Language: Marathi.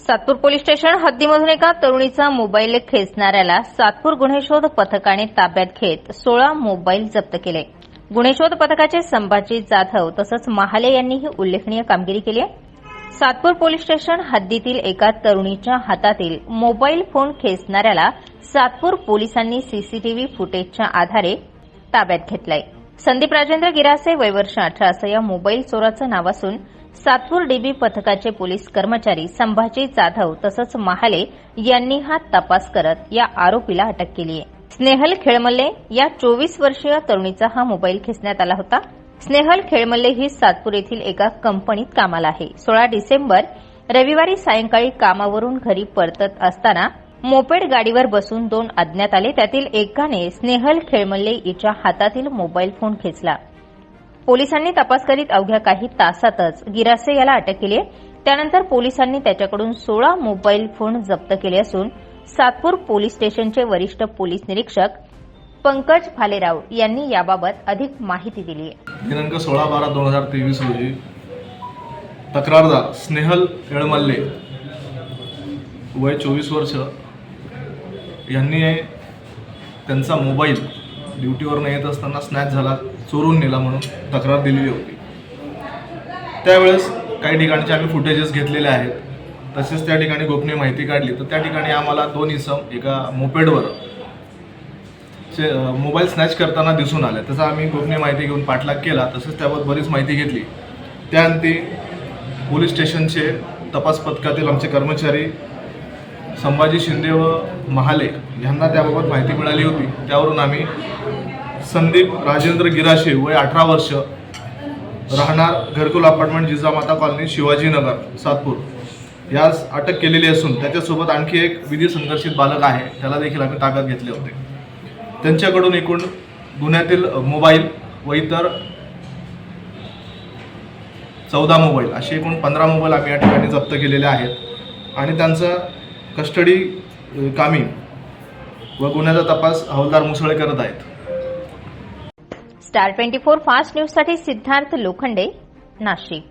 सातपूर पोलीस स्टेशन हद्दीमधून एका तरुणीचा मोबाईल खेचणाऱ्याला सातपूर गुन्हे शोध पथकाने ताब्यात घेत सोळा मोबाईल जप्त केले. गुन्हे शोध पथकाचे संभाजी जाधव तसंच महाले यांनी ही उल्लेखनीय कामगिरी केली आहे. सातपूर पोलीस स्टेशन हद्दीतील एका तरुणीच्या हातातील मोबाईल फोन खेचणाऱ्याला सातपूर पोलिसांनी सीसीटीव्ही फुटेजच्या आधारे ताब्यात घेतलाय. संदीप राजेंद्र गिरासे वयवर्ष अठरा असं या मोबाईल चोराचं नाव असून सातपूर डीबी पथकाचे पोलीस कर्मचारी संभाजी जाधव तसंच महाले यांनी हा तपास करत या आरोपीला अटक केली आहे. स्नेहल खेळमल्ले या चोवीस वर्षीय तरुणीचा हा मोबाईल खेचण्यात आला होता. स्नेहल खेळमल्ले ही सातपूर येथील एका कंपनीत कामाला आहे. सोळा डिसेंबर रविवारी सायंकाळी कामावरून घरी परतत असताना मोपेड गाडीवर बसून दोन अज्ञात आले. त्यातील एकाने स्नेहल खेळमल्ले हिच्या हातातील मोबाईल फोन खेचला. पोलिसांनी तपास करीत अवघ्या काही तासातच गिरासे याला अटक केली आहे. त्यानंतर पोलिसांनी त्याच्याकडून सोळा मोबाईल फोन जप्त केले असून सातपूर पोलीस स्टेशनचे वरिष्ठ पोलीस निरीक्षक पंकज फालेराव यांनी याबाबत अधिक माहिती दिली आहे. दिनांक सोळा बारा दोन हजार तेवीस रोजी तक्रारदार स्नेहल येळमल्ले वय चोवीस वर्ष यांनी त्यांचा मोबाईल ड्युटीवरनं येत असताना स्नॅच झाला चोरून नेला म्हणून तक्रार दिलेली होती. त्यावेळेस काही ठिकाणचे आम्ही फुटेजेस घेतलेले आहेत. तसेच त्या ठिकाणी गोपनीय माहिती काढली. तर त्या ठिकाणी आम्हाला दोन इसम एका मोपेडवर चे मोबाईल स्नॅच करताना दिसून आले. तसं आम्ही गोपनीय माहिती घेऊन पाठलाग केला. तसेच त्यावर बरीच माहिती घेतली. त्याअंती पोलीस स्टेशनचे तपास पथकातील आमचे कर्मचारी संभाजी शिंदे व महाले यांना त्याबाबत माहिती मिळाली होती. त्यावरून आम्ही संदीप राजेंद्र गिराशे वय अठरा वर्ष राहणार घरकुल अपार्टमेंट जिजामाता कॉलनी शिवाजीनगर सातपूर. यास अटक केलेली असून त्याच्यासोबत आणखी एक विधी संघर्षित बालक आहे. त्याला देखील आम्ही ताब्यात घेतले होते. त्यांच्याकडून एकूण गुन्ह्यातील मोबाईल व इतर चौदा मोबाईल असे एकूण पंधरा मोबाईल आम्ही या ठिकाणी जप्त केलेले आहेत. आणि त्यांचं कस्टडी कामी व गुन्ह्याचा तपास हवालदार मुसळे करत आहेत. स्टार ट्वेंटी फोर फास्ट न्यूजसाठी सिद्धार्थ लोखंडे नाशिक.